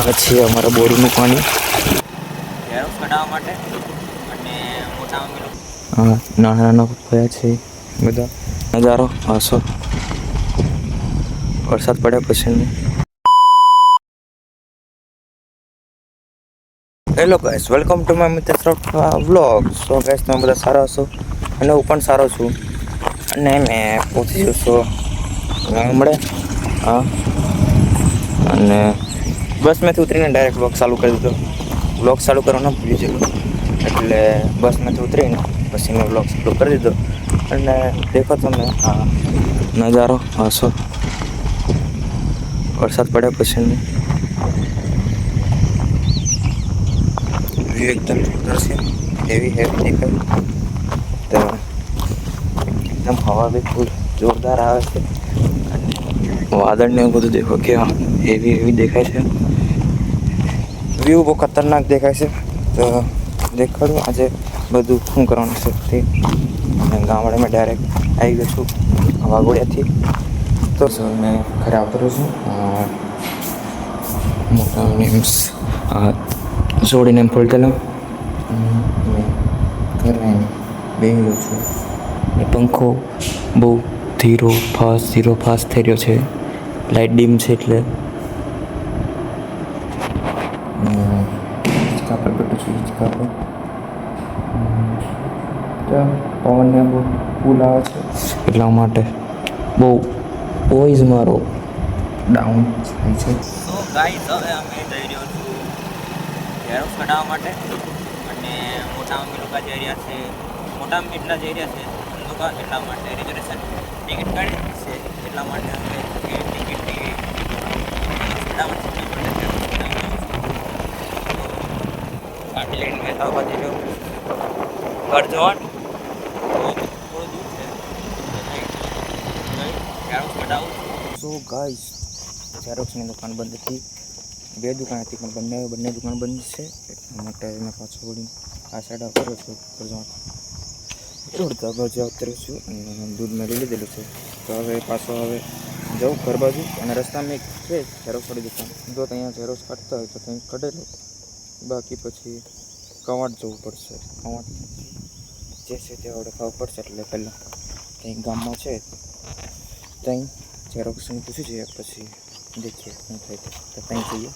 આ છે અમારા બોરનું પાણી. કઢાવવા માટે અને મોટા હા નાના નાના પપૈયા છે બધા. નજારો હાસો. વરસાદ પડ્યા પછી hello guys welcome to my મિત્ર વ્લોગ સો ગાઈસ તમે બધા સારા હશો? અને હું પણ સારો છું. અને મેં પહોંચી જશો હમણે. હા. અને બસમાંથી ઉતરીને ડાયરેક્ટ વ્લોગ ચાલુ કરી દીધો. વ્લોગ ચાલુ કરવાનો ભૂલી ગયેલો એટલે બસમાંથી ઉતરીને પછી મેં વ્લોગ ચાલુ કરી દીધો. અને દેખો તમે આ નજારો હશો વરસાદ પડ્યા પછી એકદમ એવી હેવી દેખાય. તો એકદમ હવા બી ફૂલ જોરદાર આવે છે. અને વાદળ ને એવું બધું દેખો કે એવી એવી દેખાય છે. વ્યૂ બહુ ખતરનાક દેખાય છે. તો દેખાડું, આજે બધું શું કરવાનું છે તે. ગામડામાં ડાયરેક્ટ આવી ગયો છું, વાઘોડિયાથી. તો સર મેં ઘરે આવતો છું. મોટા મીન્સ જોડીને એમ ફોલતેલો ઘરે બેંગલો છું. પંખો બહુ ધીરો ફાસ્ટ ધીરો ફાસ્ટ થઈ રહ્યો છે. લાઇટ ડીમ છે એટલે હિંચકા પર છું હિંચકા ત્યાં પવનને બહુ ફૂલ આવે છે. એટલા માટે બહુ વોઇસ મારો. ડાઉન થાય છે. તો ગાઈસ હવે અમે જઈ રહ્યો છું ઝેરોક્સ કઢાવવા માટે. અને મોટા અમે લોકો જઈ રહ્યા છે. મોટા અમે એટલા જઈ રહ્યા છે લોકો એટલા માટે રિઝર્વેશન ટિકિટ કાઢી છે. એટલા માટે અમે ટિકિટ ગાડી લઈને મેં છે. ઝેરોક્સ કઢાવું સો ગાઈસ ઝેરોક્સની દુકાન બંધ હતી. બે દુકાન હતી, પણ બંને બંને દુકાન બંધ છે. એટલા માટે મેં પાછો વળી આ સાઈડ આવતો છું કરજણ રોડતા બાજુ આવતો રહ્યો છું અને દૂધ મેં લઈ લીધેલું છે. તો હવે પાછો હવે જવું ઘર બાજુ. અને રસ્તામાં એક છે ઝેરોક્સવાળી દુકાન. જો ત્યાં ઝેરોક્ષ કાઢતા હોય તો ત્યાં કાઢેલું બાકી પછી કવાટ જવું પડશે. કવાટ જે છે તે આપણે ખાવું પડશે એટલે પહેલાં કંઈક ગામમાં છે? ત્યાં ઝેરોક્સનું પૂછી જોઈએ પછી દેખીએ શું થાય તે તો ત્યાં જઈએ.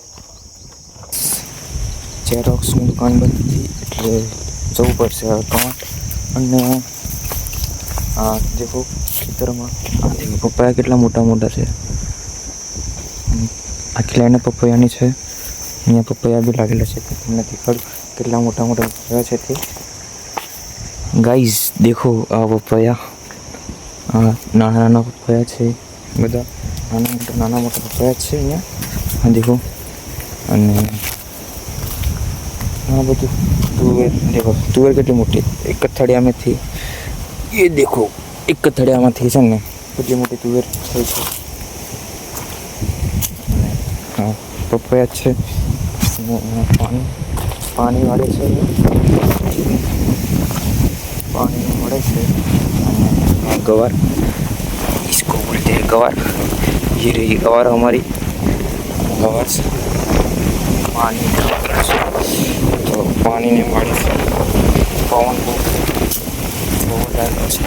ઝેરોક્સની દુકાન બંધ હતી એટલે જવું પડશે હવે કવાટ. અને આ દેખો ખેતરમાં આ દેખો પપૈયા કેટલા મોટા મોટા છે? હમ, આખી લાઈને પપૈયાની છે. અહીંયા પપૈયા બી લાગેલા છે તમને દેખાડું. કેટલા મોટા મોટા પપૈયા છે તે. ગાઈઝ દેખો આ પપૈયા નાના નાના પપૈયા છે. બધા નાના મોટા નાના મોટા પપૈયા છે અહીંયા. દેખો. અને આ બધું તુવેર, દેખો, તુવેર કેટલી મોટી? એક જ થળિયામાંથી એ દેખો, એક જ થળિયામાંથી છે ને, કેટલી મોટી તુવેર થઈ છે. હા પપૈયા છે. પાણી પાણી વાળે છે પાણી મળે છે અને આ ગવાર इसको बोलते हैं गवार ये रही गवार हमारी गवार से पानी तो पानी ने पानी से पवन को બહુ લાગ્યો છે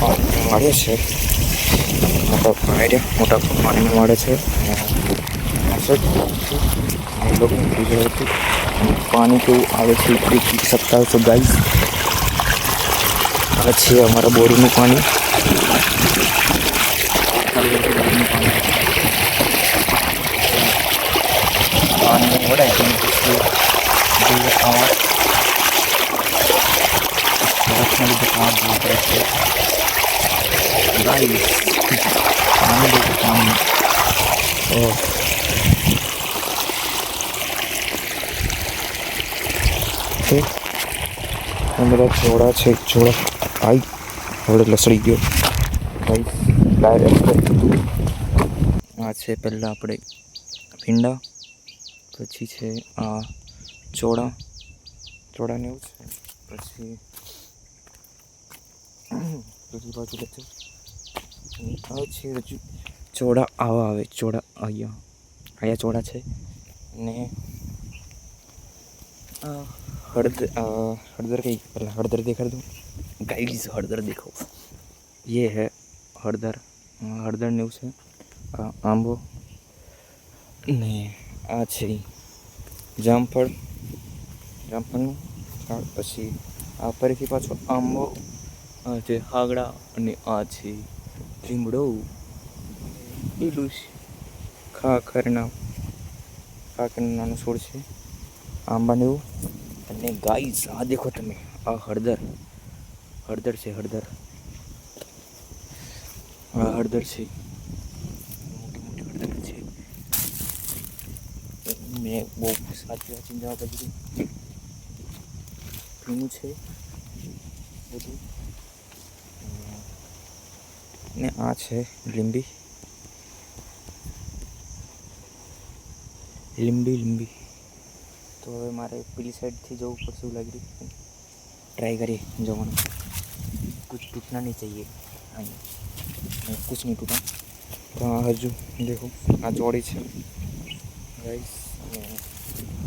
પાણી મળે છે મોટા પાણી મોટા પાણી મળે છે. પાણી કેવું આવે છે એ પી શકતા છો ગાઈસ આ છે અમારા બોરનું પાણી. પાણી વડાય છે પછી જોઈએ ખાવા બરફના લીધે ખાવા જવું પડે છે ગાઈસ પાણી દેખો પાણી ઓહ છે આ બધા જોડા છે જોડા આઈ હવે લસડી ગયો ભાઈ ડાયરેક્ટ આ છે પહેલાં આપણે ભીંડા પછી છે આ ચોળા. ચોળાને એવું છે. પછી બીજી બાજુ લેજો. આ છે હજુ ચોડા આવા આવે, ચોડા અહીંયા અહીંયા ચોડા છે. અને હળદર હળદર કઈ પહેલાં હળદર દેખાડ દઉં ગાઈઝ, હળદર દેખાવ. ये હે હળદર. હળદર એવું છે. આંબો. ને આ છે જામફળ. જામફળનું ઝાડ પછી આ ફરીથી પાછો આંબો જે હાગડા અને આ છે લીમડો લીલું છે ખાખરના, ખાખરનું નાનું છોડ છે, આંબાને એવું. અને ગાઈસ, આ દેખો તમે, આ હળદર. હળદર છે, હળદર. આ હળદર છે. મોટી મોટી હળદર છે. મેં બહુ સાચી વાંચીને જવા પછી છે બધું ને આ છે લીંબી. લીંબી લીંબી. તો હવે મારે પેલી સાઈડથી જવું પડશે એવું લાગી રહ્યું ટ્રાય કરીએ જવાનું. કુછ તૂટના નહીં ચાહીએ અહીં. કુછ નહીં તૂટા. તો હજુ દેખો, આ જોડી છે. રાઈસ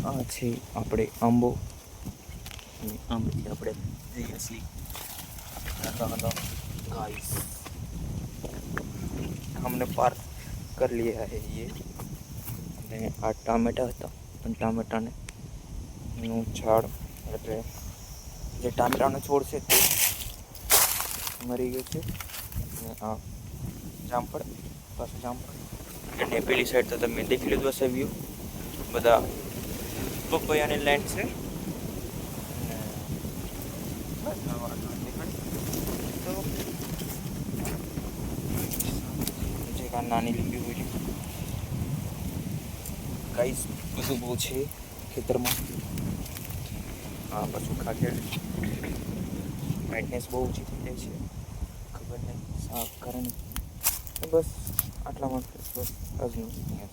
આ છે આપણે આંબો. અને આંબેથી આપણે જઈએ છીએ. ગાઈસ हमने पार्क कर लिया है ये અને આ ટામેટા હતા અને ટામેટાને નું ઝાડ એટલે જે ટામેટાનો છોડ છે તે મરી ગયો છે અને આ જામફળ પાછું જામફળ અને પેલી સાઈડ તો તમે દેખી લીધું હશે વ્યૂ બધા પપૈયાની લેન્ડ છે જે નાની લીંબી હોય ગાઈસ બધું બહુ છે ખેતરમાં હા પાછું ખાખેડ બ્રાઇટનેસ બહુ ઓછી થઈ જાય છે ખબર નહીં સાફ કરે બસ આટલામાં બસ આજનું છે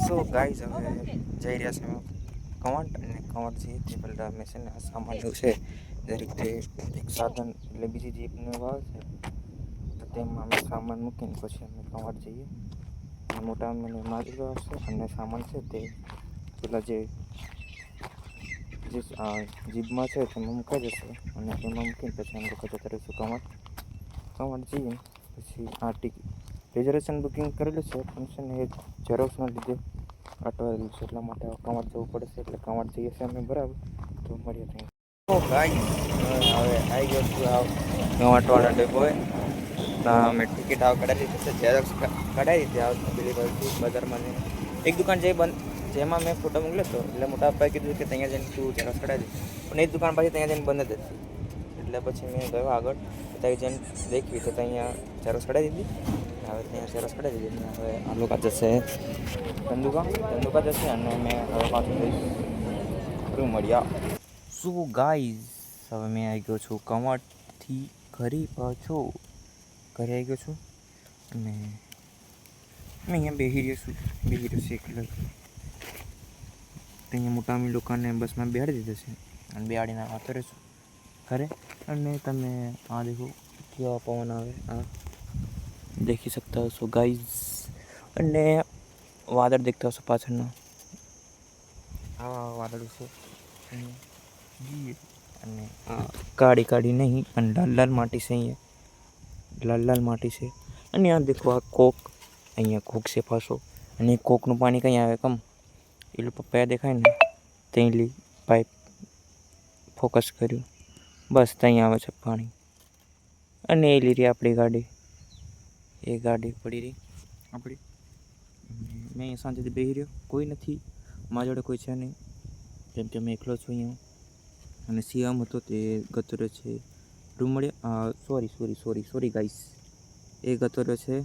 સો ગાઈઝ હવે જઈ રહ્યા છે કવાંટ અને કવાંટ જે તે પહેલાં અમે છે ને આ સામાન છે દરેક તે એક સાધન એટલે બીજી જીપને વાવ છે તેમાં અમે સામાન મૂકીને પછી અમે કવાંટ જઈએ. મોટા મને મારી આવશે અને સામાન છે તે પેલા જે જીભમાં છે તેમાં મૂકાઈ જશે. અને તેમાં મૂકીને પછી અમે લોકો જતા રહીશું કવાંટ કવાંટ જઈએ, પછી આ ટિકિટ રિઝર્વેશન બુકિંગ કરેલું છે, પણ છે ને એ ઝેરોક્સના લીધે અટવાયેલું છે, એટલા માટે કવાંટ જવું પડશે, એટલે કવાંટ જઈએ છીએ અમે બરાબર. તો મળીએ ત્યાં. હવે આવી ગયો છું આ ડબ્બોએ ત્યાં અમે ટિકિટ આવ, કઢાવી દીધી છે ઝેરોક્સ કઢાવી દીધી આ પેલી બાજુ, બજારમાં એક દુકાન જે બંધ જેમાં મેં ફોટો મોકલ્યો હતો, એટલે મોટા પપ્પાએ કીધું કે ત્યાં જઈને તું ઝેરોક્સ કઢાવી દે. પણ એ દુકાન પાછી ત્યાં જઈને બંધ જ હતી. એટલે પછી મેં ગયો આગળ, ત્યાં જઈને દેખવી તો ત્યાં ઝેરોક્સ કઢાવી દીધી. હવે ત્યાં ઝેરોક્સ કઢાવી દીધી. અને હવે આ લોકો જશે ધંધુકા ધંધુકા જશે અને મેં હવે પાછું જઈશ. મળ્યા શું ગાઈઝ હવે મેં આવી ગયો છું કવાંટથી ઘરે પાછો. ઘરે આવી ગયો છું અને અમે અહીંયા બેસી રહ્યો છું બેસી રહ્યો છું એકલો અહીંયા મોટા અમી લોકોને બસમાં બેહાડી દીધો છે અને બેહાડીને વાતો રહેશું ઘરે. અને તમે આ દેખો કેવા પવન આવે, આ દેખી શકતા હશો ગાઈઝ અને વાદળ દેખતા હશો પાછળના. આવા વાદળ છે. અને અને આ કાળી કાળી નહીં, પણ લાલ લાલ માટી છે અહીંયા. લાલ લાલ માટી છે. અને આ દેખો, આ કોક અહીંયા કોક છે પાછો. અને એ કોકનું પાણી કંઈ આવે કમ? લોકો પપ્પાએ દેખાય ને તેલી પાઇપ ફોકસ કર્યું. બસ ત્યાં આવે છે પાણી. અને એ લીધી આપણી ગાડી. એ ગાડી પડી રહી આપણી. મેં અહીંયા સાંજેથી બેસી રહ્યો. કોઈ નથી. મારા જોડે કોઈ છે નહીં. જેમ કે મેં એકલો છું અહીંયા. અને સિયામ હતો તે ગતરો છે. રૂમ મળ્યા sorry sorry sorry sorry guys એ ગતો રહ્યો છે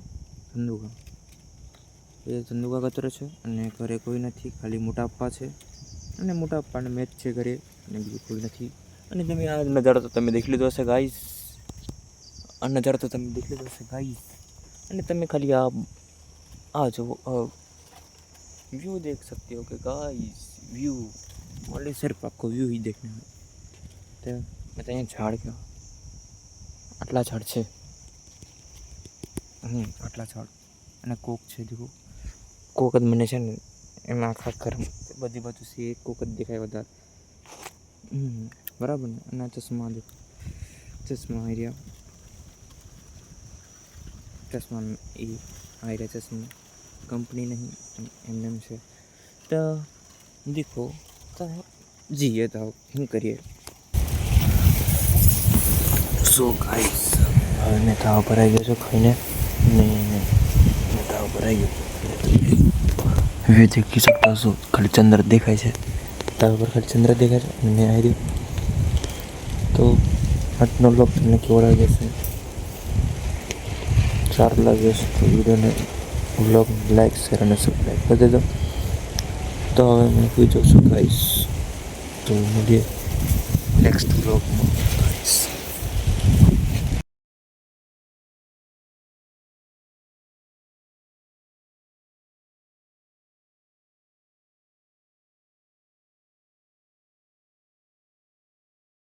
ધંધુકા એ ધંધુકા ગતો રહ્યો છે અને ઘરે કોઈ નથી ખાલી મોટા પપ્પા છે અને મોટા પપ્પાને મેચ છે ઘરે અને બીજું કોઈ નથી અને તમે આ નજારો તો તમે દેખી લીધો હશે ગાઈસ આ નજારો તો તમે દેખી લીધો હશે ગાઈસ અને તમે ખાલી આ આ જુઓ व्यू देख सकते हो कि गाइस व्यू ओनली सिर्फ आपको व्यू ही देखना है तो मैं तो यहाँ झाड़ गया આટલા ઝાડ છે. હમ આટલા ઝાડ. અને કોક છે જુઓ. કોક જ મને છે ને એમાં આખા ઘર બધી બાજુ છે એક કોક જ દેખાય વધારે. હમ. બરાબર ને? અને ચશ્મા દે. ચશ્મા આવી રહ્યા ચશ્મા એ આવી રહ્યા ચશ્મા. કંપની નહીં એમને એમ છે. તો દેખો તો જીએ તો શું કરીએ. સો ગાઈસ મેં તાવ પર આવી ગયો છું ખાઈને. ને તાવ પર આવી ગયો. હવે દેખી શકતા છો ખાલી દેખાય છે. તાવ પર ખાલી ચંદ્ર દેખાય છે અને મેં આવી તો આજનો લોક તમને કેવો લાગે છે? સારું લાગે છે તો વિડીયોને બ્લોગ લાઈક, શેર અને સબસ્ક્રાઈબ કરી દેજો. તો હવે હું સુઈ જાઉં છું ગાઈસ તો મળીએ નેક્સ્ટ બ્લોગમાં